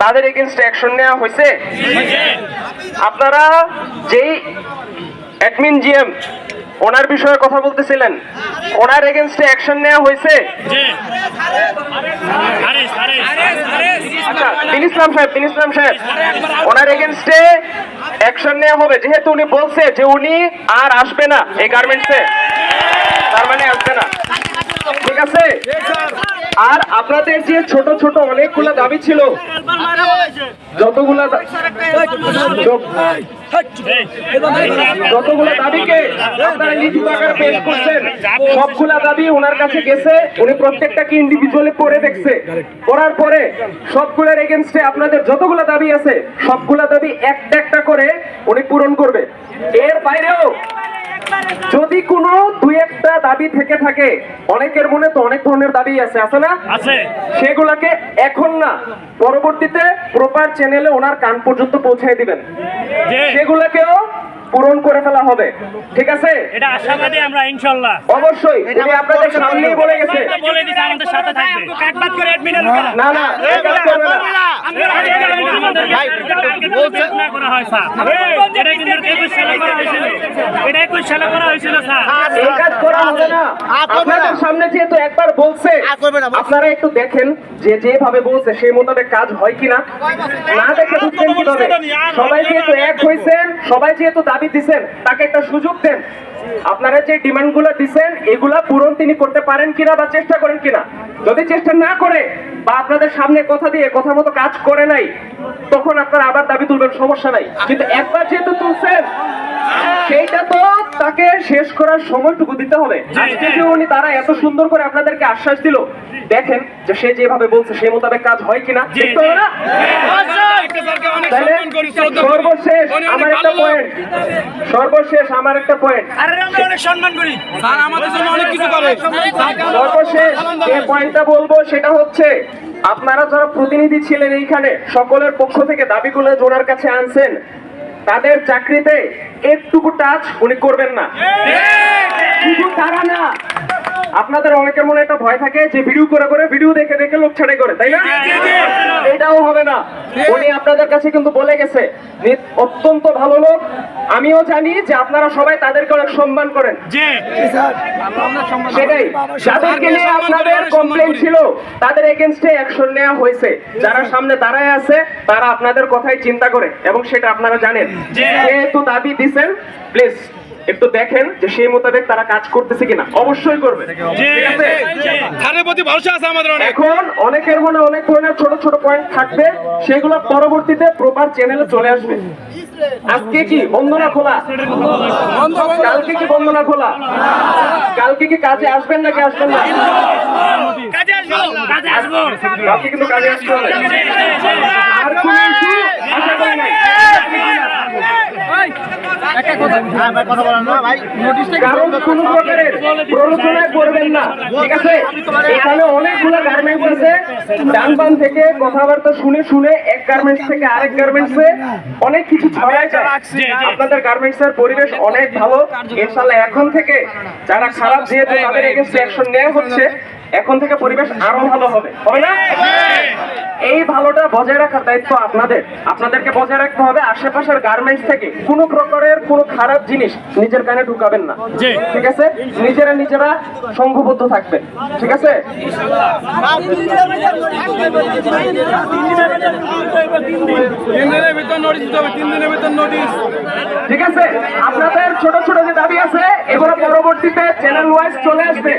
তাদের এগেনস্টে অ্যাকশন নেওয়া হয়েছে আপনারা যেই অ্যাডমিন জিএম ওনার বিষয়ে কথা বলতেছিলেন ওনার এগেনস্টে অ্যাকশন নেওয়া হয়েছে আচ্ছা দিন ইসলাম সাহেব দিন ইসলাম সাহেব ওনার এগেনস্টে অ্যাকশন নেওয়া হবে। যেহেতু উনি বলছে যে উনি আর আসবে না এই গার্মেন্টসে তার মানে আসবে না। ঠিক আছে? আর আপনাদের যে ছোট ছোট অনেকগুলো দাবি ছিল যতগুলা যতগুলো দাবিকে আপনারা লিখিত আকারে পেশ করছেন সবগুলা দাবি ওনার কাছে গেছে উনি প্রত্যেকটাকে ইন্ডিভিজুয়ালি পড়ে দেখছে। পড়ার পরে সবগুলোর এগেনস্টে আপনাদের যতগুলো দাবি আছে সবগুলা দাবি একটা একটা করে উনি পূরণ করবে। এর বাইরেও যদি কোনো দুই একটা দাবি থেকে থাকে অনেকের মনে তো অনেক ধরনের দাবি আছে আছে না? আছে। সেগুলাকে এখন না পরবর্তীতে প্রপার চ্যানেলে ওনার কান পর্যন্ত পৌঁছে দিবেন। সেগুলাকেও সেগুলোকেও পূরণ করে ফেলা হবে। ঠিক আছে? এটা আশাবাদী আমরা ইনশাল্লাহ। অবশ্যই। উনি আপনাদের সামনেই বলে গেছে। বলে দিছে আমাদের সাথে থাকবে। কাটবাদ করে অ্যাডমিনের লোকেরা না না এই কাজ করবে না। না করা হয় স্যার। এটা কিন্তু একুশ সালে করা হয়েছিল। এটা একুশ সালে করা হয়েছিল স্যার। এই কাজ করা হবে না আপনাদের সামনে যেহেতু একবার বলছে আপনারা একটু দেখেন যে যেভাবে বলছে সেই মোতাবেক কাজ হয় কিনা। না দেখে বুঝছেন কীভাবে? সবাই যেহেতু এক হয়েছেন সবাই যেহেতু দাবি দিচ্ছেন তাকে একটা সুযোগ দেন। আপনারা যে ডিমান্ডগুলো দিচ্ছেন এগুলা পূরণ তিনি করতে পারেন কিনা বা চেষ্টা করেন কিনা, যদি চেষ্টা না করে বা আপনাদের সামনে কথা দিয়ে কথা মতো কাজ করে নাই, তখন আপনারা আবার দাবি তুলবেন, সমস্যা নাই। কিন্তু একবার যেহেতু তুলছেন, সেইটা তো তাকে শেষ করার সময়টুকু দিতে হবে। আজকে যে উনি তারা এত সুন্দর করে আপনাদেরকে আশ্বাস দিল দেখেন যে সে যেভাবে বলছে সেই মোতাবেক কাজ হয় কিনা। দেখতে হবে না? সর্বশেষ আমার একটা পয়েন্ট সর্বশেষ আমার একটা পয়েন্ট অনেক সম্মান করি। স্যার আমাদের জন্য অনেক কিছু করে। সর্বশেষ যে পয়েন্টটা বলব সেটা হচ্ছে আপনারা যারা প্রতিনিধি ছিলেন এইখানে সকলের পক্ষ থেকে দাবিগুলো জোনার কাছে আনছেন। তাদের চাকরিতে একটুকু টাচ উনি করবেন না। শুধু তারা না আপনাদের অনেকের মনে একটা ভয় থাকে যে ভিডিও করে করে ভিডিও দেখে দেখে লোক ছাড়াই করে তাই না? এটাও হবে না। উনি আপনাদের কাছে কিন্তু বলে গেছে অত্যন্ত ভালো লোক। আমিও জানি যে আপনারা সবাই তাদেরকে অনেক সম্মান করেন। সেটাই। যাদেরকে নিয়ে আপনাদের কমপ্লেন ছিল তাদের এগেনস্টে অ্যাকশন নেওয়া হয়েছে। যারা সামনে দাঁড়ায় আছে তারা আপনাদের কথাই চিন্তা করে এবং সেটা আপনারা জানেন। যেহেতু দাবি দিছেন প্লিজ একটু দেখেন যে সেই মোতাবেক তারা কাজ করতেছে কিনা। অবশ্যই করবে। যে ঠিক আছে? স্যারের প্রতি ভরসা আছে আমাদের অনেক। এখন অনেকের মনে অনেক ধরনের ছোট ছোট পয়েন্ট থাকবে। সেগুলো পরবর্তীতে প্রপার চ্যানেলে চলে আসবে। আজকে কি বন্দনা খোলা? কালকে কি বন্দনা খোলা? কালকে কি কাজে আসবেন নাকি আসবেন না? কাজে আসব কাজে আসব। কালকে কিন্তু কাজে আসতে হবে আর কোনো issue আশা করি নাই। কারণ কোনো প্রকারের প্ররোচনায় করবেন না ঠিক আছে? এখানে অনেকগুলো গার্মেন্টস আছে। ডান বাম থেকে কথাবার্তা শুনে শুনে এক গার্মেন্টস থেকে আরেক গার্মেন্টসে অনেক কিছু ছড়ায় যায়। আপনাদের গার্মেন্টস এর পরিবেশ অনেক ভালো। ইনশাল্লাহ এখন থেকে যারা খারাপ যেহেতু তাদের এগেন্স্ট অ্যাকশন নেওয়া হচ্ছে এখন থেকে পরিবেশ আরও ভালো হবে। হবে না? এই ভালোটা বজায় রাখার দায়িত্ব আপনাদের। আপনাদেরকে বজায় রাখতে হবে আশেপাশের গার্মেন্টস থেকে। কোনো প্রকারের কোনো খারাপ জিনিস নিজের কানে ঢুকাবেন না। ঠিক আছে? নিজেরা নিজেরা সংঘবদ্ধ থাকবেন। ঠিক আছে? ঠিক আছে? আপনাদের ছোট ছোট যে দাবি আছে এগুলো পরবর্তীতে চ্যানেল ওয়াইজ চলে আসবে।